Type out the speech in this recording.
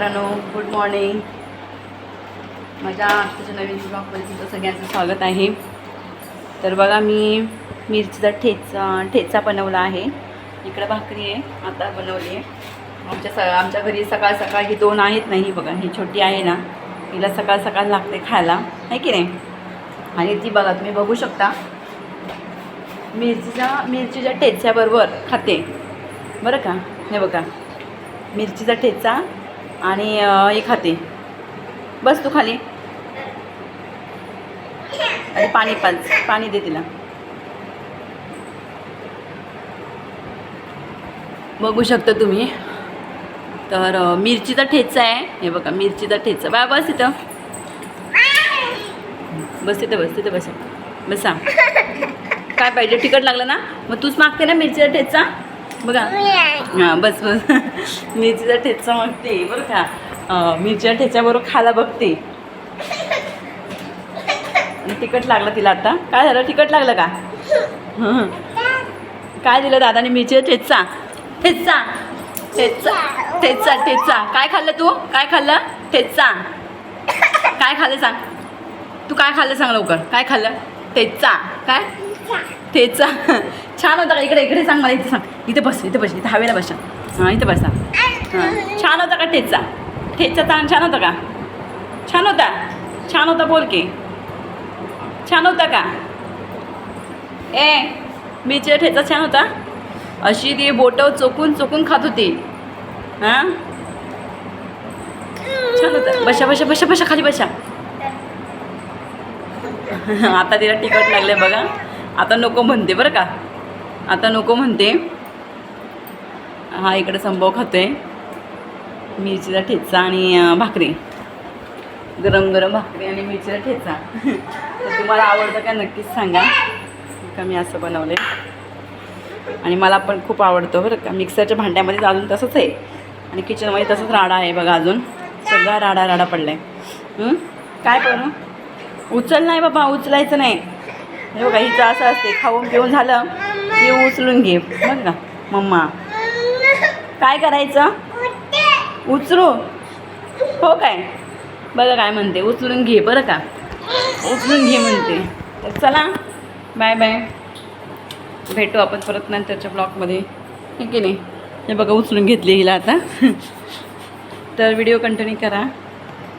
मित्रांनो good morning माझ्या आत्ताच्या नवीन ब्लॉगमध्ये तुमचं सगळ्यांचं स्वागत आहे. तर बघा मी मिरचीचा ठेचा ठेचा बनवला आहे. इकडं भाकरी आहे आता बनवली आहे. आमच्या स आमच्या घरी सकाळ सकाळ ही दोन आहेत ना ही बघा ही छोटी आहे ना. हिला सकाळ सकाळ लागते खायला आहे की नाही? आणि ती बघा तुम्ही बघू शकता. मिरचीचा मिरचीच्या ठेच्याबरोबर खाते. बरं का? हे बघा मिरचीचा ठेचा आणि हे खाते. बस तू खाली. आणि पाणी पाच पाणी दे तिला. बघू शकता तुम्ही. तर मिरचीचा ठेचा आहे. हे बघा मिरचीचा ठेचा. बा बस इथं. बस तिथं बस तिथं बस. बसा. काय पाहिजे? तिखट लागलं ना? मग तूच मागते ना मिरचीचा ठेचा? बघा. हां बस बस. मिरचीचा ठेचा मागते बरं का? मिरच्या ठेच्याबरोबर खायला बघते. तिखट लागलं तिला आता. काय झालं? तिखट लागलं का? काय दिलं दादाने? मिरचीचा ठेचा. ठेचा. ठेचा. ठेचा ठेचा. काय खाल्लं तू? काय खाल्लं? ठेचा. काय खाल्लं सांग? तू काय खाल्लं सांग लवकर? काय खाल्लं? ठेचा. काय? ठेचा. छान होता का? इकडे इकडे सांग मला इथे सांग. इथे बस इथे बस इथे हवेला बसा. हां इथे बसा हां. छान होता का ठेचा? ठेचा ताण छान होता का? छान होता? छान होता बोल की. छान होता का? ए बीचे ठेचा छान होता? अशी ती बोटं चोकून चोकून खात होती. हां? छान होता. बशा बशा बशा बशा खाली बशा. आता तिला तिखट लागले बघा. आता नको म्हणते बरं का. आता नको म्हणते. हा इकडे संभव खातो आहे मिरचीचा ठेचा आणि भाकरी. गरम गरम भाकरी आणि मिरचीचा ठेचा. तर तुम्हाला आवडतं का नक्कीच सांगा. का मी असं बनवले आणि मला पण खूप आवडतं बरं का. मिक्सरच्या भांड्यामध्ये अजून तसंच आहे. आणि किचनमध्ये तसंच राडा आहे बघा अजून. सगळा राडा राडा पडला आहे काय करू उचल नाही बाबा उचलायचं नाही. हे बघा हिचं असं असते खाऊन पिऊन झालं. हे उचलून घे. बघ का मम्मा. काय करायचं? उचलू. हो काय? बघा काय म्हणते. उचलून घे बरं का? उचलून घे म्हणते. तर चला. Bye bye. भेटू आपण परत नंतरच्या ब्लॉगमध्ये. ठीक की नाही? हे बघा उचलून घेतली हिला आता. तर व्हिडिओ कंटिन्यू करा.